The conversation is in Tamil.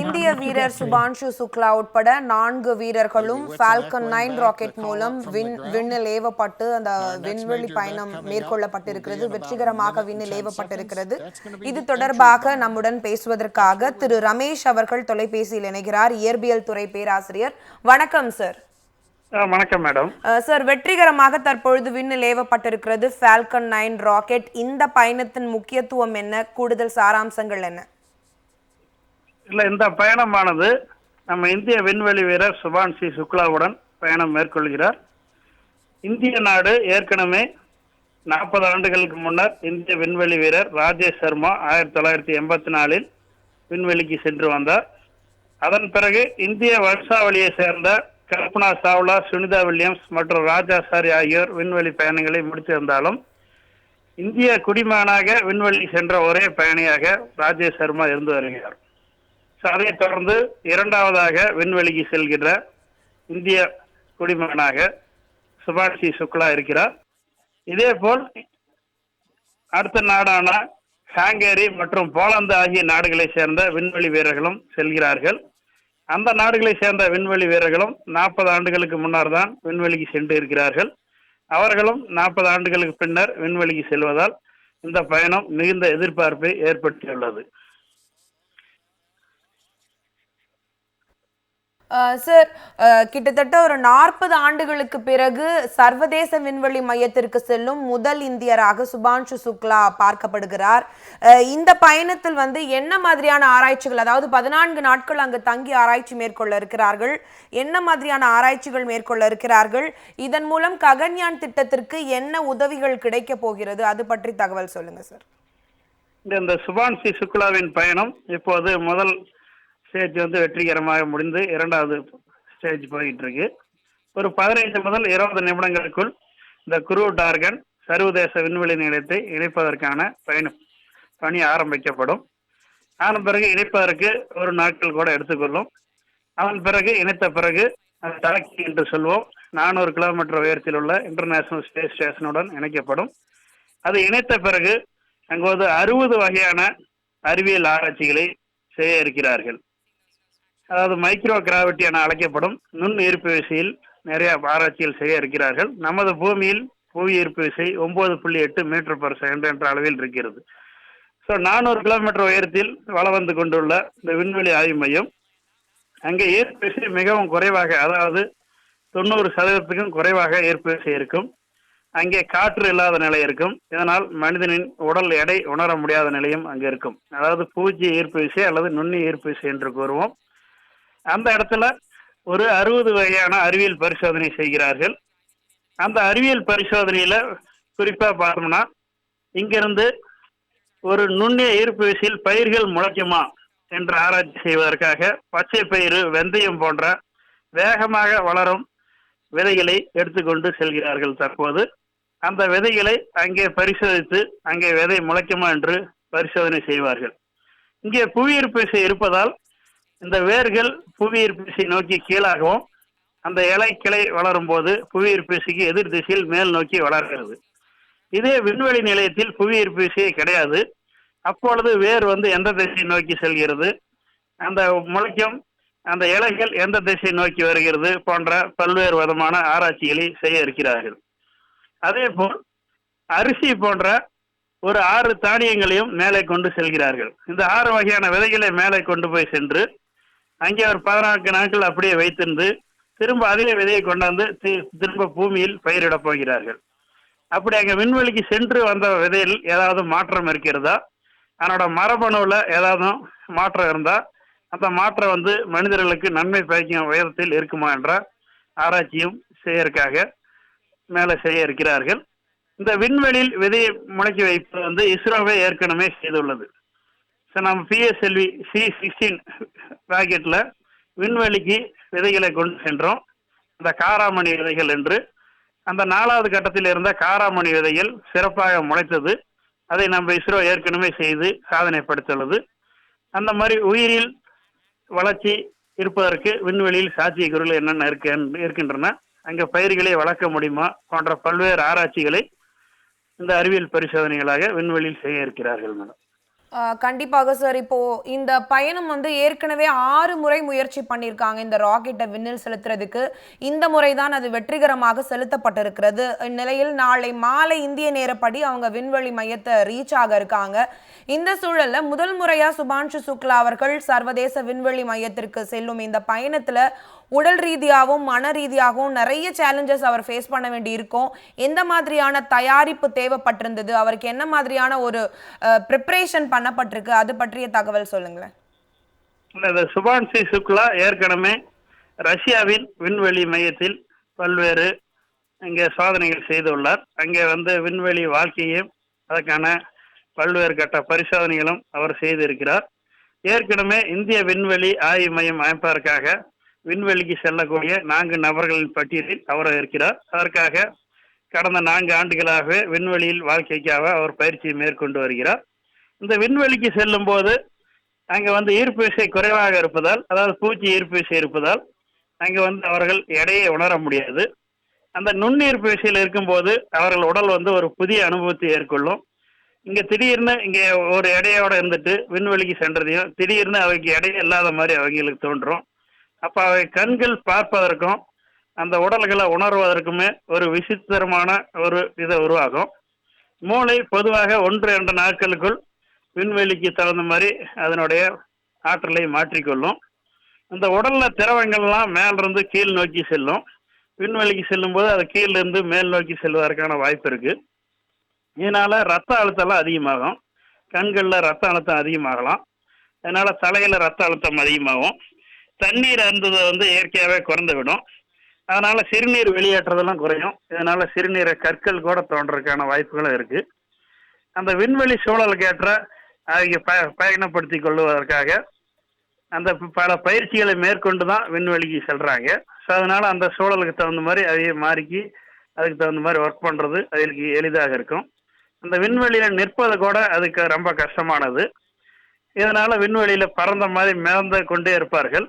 இந்திய வீரர் சுபான்ஷு சுக்லா உட்பட நான்கு வீரர்களும் ஃபால்கன் நைன் ராக்கெட் மூலம் விண் விண்ணில் ஏவப்பட்டு அந்த விண்வெளி பயணம் மேற்கொள்ளப்பட்டிருக்கிறது. வெற்றிகரமாக விண்ணில் ஏவப்பட்டிருக்கிறது இது தொடர்பாக நம்முடன் பேசுவதற்காக திரு ரமேஷ் அவர்கள் தொலைபேசியில் இணைகிறார். இயற்பியல் துறை பேராசிரியர். வணக்கம் சார். வணக்கம் மேடம். சார் வெற்றிகரமாக தற்பொழுது விண்ணில் ஏவப்பட்டிருக்கிறது ஃபால்கன் நைன் ராக்கெட் இந்த பயணத்தின் முக்கியத்துவம் என்ன? கூடுதல் சாராம்சங்கள் என்ன? இல்லை இந்த பயணமானது நம்ம இந்திய விண்வெளி வீரர் சுபான் சி. சுக்லாவுடன் பயணம் மேற்கொள்கிறார். இந்திய நாடு ஏற்கனவே நாற்பது ஆண்டுகளுக்கு முன்னர் இந்திய விண்வெளி வீரர் ராஜேஷ் சர்மா ஆயிரத்தி தொள்ளாயிரத்தி எண்பத்தி நாலில் விண்வெளிக்கு சென்று வந்தார். அதன் பிறகு இந்திய வம்சாவளியை சேர்ந்த கல்பனா சாவ்லா சுனிதா வில்லியம்ஸ் மற்றும் ராஜாசாரி ஆகியோர் விண்வெளி பயணங்களை முடித்திருந்தாலும் இந்திய குடிமகனாக விண்வெளி சென்ற ஒரே பயணியாக ராஜேஷ் சர்மா இருந்து வருகிறார். அதைத் தொடர்ந்து இரண்டாவதாக விண்வெளிக்கு செல்கின்ற இந்திய குடிமகனாக சுபாஷி சுக்லா இருக்கிறார். இதேபோல் அடுத்த நாடான ஹாங்கேரி மற்றும் போலந்து ஆகிய நாடுகளை சேர்ந்த விண்வெளி வீரர்களும் செல்கிறார்கள். அந்த நாடுகளை சேர்ந்த விண்வெளி வீரர்களும் நாற்பது ஆண்டுகளுக்கு முன்னர் தான் விண்வெளிக்கு சென்று இருக்கிறார்கள். அவர்களும் நாற்பது ஆண்டுகளுக்கு பின்னர் விண்வெளிக்கு செல்வதால் இந்த பயணம் மிகுந்த எதிர்பார்ப்பை ஏற்படுத்தியுள்ளது. சார் கிட்டத்தட்ட ஒரு நாற்பது ஆண்டுகளுக்கு பிறகு சர்வதேச விண்வெளி மையத்திற்கு செல்லும் முதல் இந்தியராக சுபான்ஷு சுக்லா பார்க்கப்படுகிறார். இந்த பயணத்தில் வந்து என்ன மாதிரியான ஆராய்ச்சிகள் அதாவது பதினான்கு நாட்கள் அங்கு தங்கி ஆராய்ச்சி மேற்கொள்ள இருக்கிறார்கள் என்ன மாதிரியான ஆராய்ச்சிகள் மேற்கொள்ள இருக்கிறார்கள் இதன் மூலம் ககன்யான் திட்டத்திற்கு என்ன உதவிகள் கிடைக்க போகிறது அது பற்றி தகவல் சொல்லுங்க சார். இந்த சுபான்சி சுக்லாவின் பயணம் இப்போது முதல் ஸ்டேஜ் வந்து வெற்றிகரமாக முடிந்து இரண்டாவது ஸ்டேஜ் போயிட்டு இருக்கு ஒரு பதினைந்து முதல் இருபது நிமிடங்களுக்குள் இந்த குரு டார்கன் சர்வதேச விண்வெளி நிலையத்தை இணைப்பதற்கான பயணம் பணி ஆரம்பிக்கப்படும். அதன் பிறகு இணைப்பதற்கு ஒரு நாட்கள் கூட எடுத்துக்கொள்ளும் அதன் பிறகு இணைத்த பிறகு அது என்று சொல்வோம். நானூறு கிலோமீட்டர் உயரத்தில் உள்ள இன்டர்நேஷனல் ஸ்பேஸ் ஸ்டேஷனுடன் இணைக்கப்படும். அது இணைத்த பிறகு அங்கு வந்து அறுபது வகையான அறிவியல் ஆராய்ச்சிகளை செய்ய இருக்கிறார்கள். அதாவது மைக்ரோ கிராவிட்டி என அழைக்கப்படும் நுண் ஈர்ப்பு விசையில் நிறைய ஆராய்ச்சிகள் செய்ய இருக்கிறார்கள். நமது பூமியில் புவி ஈர்ப்பு விசை ஒன்பது புள்ளி எட்டு மீட்டர் பர் செகண்ட் என்ற அளவில் இருக்கிறது. ஸோ நானூறு கிலோமீட்டர் உயரத்தில் வளம் வந்து கொண்டுள்ள இந்த விண்வெளி ஆய்வு மையம் அங்கே ஈர்ப்பு விசை மிகவும் குறைவாக அதாவது தொண்ணூறு சதவீதத்துக்கும் குறைவாக ஈர்ப்பு விசை இருக்கும். அங்கே காற்று இல்லாத நிலை இருக்கும். இதனால் மனிதனின் உடல் எடை உணர முடியாத நிலையும் அங்கே இருக்கும். அதாவது பூஜ்ய ஈர்ப்பு விசை அல்லது நுண்ணி ஈர்ப்பு விசை என்று கூறுவோம். அந்த இடத்துல ஒரு அறுபது வகையான அறிவியல் பரிசோதனை செய்கிறார்கள். அந்த அறிவியல் பரிசோதனையில் குறிப்பாக பார்த்தோம்னா இங்கிருந்து ஒரு நுண்ணிய ஈர்ப்பு விசையில் பயிர்கள் முளைக்குமா என்று ஆராய்ச்சி செய்வதற்காக பச்சை பயிறு வெந்தயம் போன்ற வேகமாக வளரும் விதைகளை எடுத்துக்கொண்டு செல்கிறார்கள் தற்போது. அந்த விதைகளை அங்கே பரிசோதித்து அங்கே விதை முளைக்குமா என்று பரிசோதனை செய்வார்கள். இங்கே புவியீர்ப்பு விசை இருப்பதால் இந்த வேர்கள் புவி விசை நோக்கி கீழாகவும் அந்த இலை கிளை வளரும் போது புவியீர்ப்பு எதிர் திசையில் மேல் நோக்கி வளர்கிறது. இதே விண்வெளி நிலையத்தில் புவி விசையே கிடையாது. அப்பொழுது வேர் வந்து எந்த திசையை நோக்கி செல்கிறது? அந்த முளைக்கும் அந்த இலைகள் எந்த திசை நோக்கி வருகிறது போன்ற பல்வேறு விதமான ஆராய்ச்சிகளை செய்ய இருக்கிறார்கள். அதே போல் அரிசி போன்ற ஒரு ஆறு தானியங்களையும் மேலே கொண்டு செல்கிறார்கள். இந்த ஆறு வகையான விதைகளை மேலே கொண்டு போய் சென்று அங்கே ஒரு பதினான்கு நாட்கள் அப்படியே வைத்திருந்து திரும்ப அதே விதையை கொண்டாந்து தி- திரும்ப பூமியில் பயிரிடப் போகிறார்கள். அப்படி அங்கே விண்வெளிக்கு சென்று வந்த விதையில் ஏதாவது மாற்றம் இருக்கிறதா? அதனோட மரபணுவில் ஏதாவது மாற்றம் இருந்தால் அந்த மாற்றம் வந்து மனிதர்களுக்கு நன்மை பயக்கும் உயரத்தில் இருக்குமா என்ற ஆராய்ச்சியும் செய்யறதுக்காக மேலே செய்ய இருக்கிறார்கள். இந்த விண்வெளியில் விதையை முளைக்கி வைப்பது வந்து இஸ்ரோவே ஏற்கனவே செய்துள்ளது. சார் நம்ம பிஎஸ்எல்வி சி சிக்ஸ்டீன் ராக்கெட்டில் விண்வெளிக்கு விதைகளை கொண்டு சென்றோம். அந்த காராமணி விதைகள் என்று. அந்த நாலாவது கட்டத்தில் இருந்த காராமணி விதைகள் சிறப்பாக முளைத்தது. அதை நம்ம இஸ்ரோ ஏற்கனவே செய்து சாதனை படுத்துள்ளது அந்த மாதிரி உயிரில் வளர்ச்சி இருப்பதற்கு விண்வெளியில் சாத்தியக்கூறுகள் என்னென்ன இருக்கு இருக்கின்றன. அங்கே பயிர்களை வளர்க்க முடியுமா போன்ற பல்வேறு ஆராய்ச்சிகளை இந்த அறிவியல் பரிசோதனைகளாக விண்வெளியில் செய்ய இருக்கிறார்கள் மேடம். கண்டிப்பாக சார். இப்போ இந்த பயணம் வந்து ஏற்கனவே ஆறு முறை முயற்சி பண்ணியிருக்காங்க இந்த ராக்கெட்டை விண்ணில் செலுத்துறதுக்கு. இந்த முறை தான் அது வெற்றிகரமாக செலுத்தப்பட்டிருக்கிறது. இந்நிலையில் நாளை மாலை இந்திய நேரப்படி அவங்க விண்வெளி மையத்தை ரீச் ஆக இருக்காங்க. இந்த சூழல்ல முதல் முறையா சுபான்ஷு சுக்லா அவர்கள் சர்வதேச விண்வெளி மையத்திற்கு செல்லும் இந்த பயணத்துல உடல் ரீதியாகவும் மன ரீதியாகவும் நிறைய சேலஞ்சஸ் அவர் ஃபேஸ் பண்ண வேண்டி இருக்கும் எந்த மாதிரியான தயாரிப்பு தேவைப்பட்டிருந்தது? அவருக்கு என்ன மாதிரியான ஒரு ப்ரிப்பரேஷன் பண்ணப்பட்டிருக்கு? அது பற்றிய தகவல் சொல்லுங்களேன். இந்த சுபான்சி சுக்லா ஏற்கனவே ரஷ்யாவின் விண்வெளி மையத்தில் பல்வேறு இங்கே சோதனைகள் செய்துள்ளார். அங்கே வந்து விண்வெளி வாழ்க்கையும் அதற்கான பல்வேறு கட்ட பரிசோதனைகளும் அவர் செய்திருக்கிறார். ஏற்கனவே இந்திய விண்வெளி ஆய்வு மையம் அமைப்பதற்காக விண்வெளிக்கு செல்லக்கூடிய நான்கு நபர்களின் பட்டியலில் அவர் இருக்கிறார். அதற்காக கடந்த நான்கு ஆண்டுகளாகவே விண்வெளியில் வாழ்க்கைக்காக அவர் பயிற்சியை மேற்கொண்டு வருகிறார். இந்த விண்வெளிக்கு செல்லும் போது அங்கே வந்து ஈர்ப்பு விசை குறைவாக இருப்பதால் அதாவது பூச்சி ஈர்ப்பு விசை இருப்பதால் அங்கே வந்து அவர்கள் எடையை உணர முடியாது. அந்த நுண்ணீர்ப்பு விசையில் இருக்கும்போது அவர்கள் உடல் வந்து ஒரு புதிய அனுபவத்தை ஏற்கொள்ளும் இங்கே திடீர்னு இங்கே ஒரு எடையோடு இருந்துட்டு விண்வெளிக்கு சென்றதையும் திடீர்னு அவைக்கு எடை இல்லாத மாதிரி அவங்களுக்கு தோன்றும். அப்ப அவை கண்கள் பார்ப்பதற்கும் அந்த உடல்களை உணர்வதற்குமே ஒரு விசித்திரமான ஒரு இதை உருவாகும். மூளை பொதுவாக ஒன்று இரண்டு நாட்களுக்குள் விண்வெளிக்கு தகுந்த மாதிரி அதனுடைய ஆற்றலை மாற்றிக்கொள்ளும். இந்த உடல்ல திரவங்கள்லாம் மேலிருந்து கீழ் நோக்கி செல்லும். விண்வெளிக்கு செல்லும்போது அது கீழ இருந்து மேல் நோக்கி செல்வதற்கான வாய்ப்பு இருக்கு. இதனால ரத்த அழுத்தம்லாம் அதிகமாகும். கண்களில் ரத்த அழுத்தம் அதிகமாகலாம். அதனால தலையில ரத்த அழுத்தம் அதிகமாகும். தண்ணீர் அருந்ததை வந்து இயற்கையாகவே குறைந்து விடும் அதனால சிறுநீர் வெளியேற்றதெல்லாம் குறையும். இதனால சிறுநீரை கற்கள் கூட தோன்றதுக்கான வாய்ப்புகளும் இருக்கு. அந்த விண்வெளி சூழலுக்கு ஏற்ற அவங்க ப பயணப்படுத்தி கொள்வதற்காக அந்த பல பயிற்சிகளை மேற்கொண்டு தான் விண்வெளிக்கு செல்றாங்க. ஸோ அதனால அந்த சூழலுக்கு தகுந்த மாதிரி அதையே மாறிக்கி அதுக்கு தகுந்த மாதிரி ஒர்க் பண்றது அதுக்கு எளிதாக இருக்கும். அந்த விண்வெளியில நிற்பது கூட அதுக்கு ரொம்ப கஷ்டமானது. இதனால விண்வெளியில பறந்த மாதிரி மிதந்து கொண்டே இருப்பார்கள்.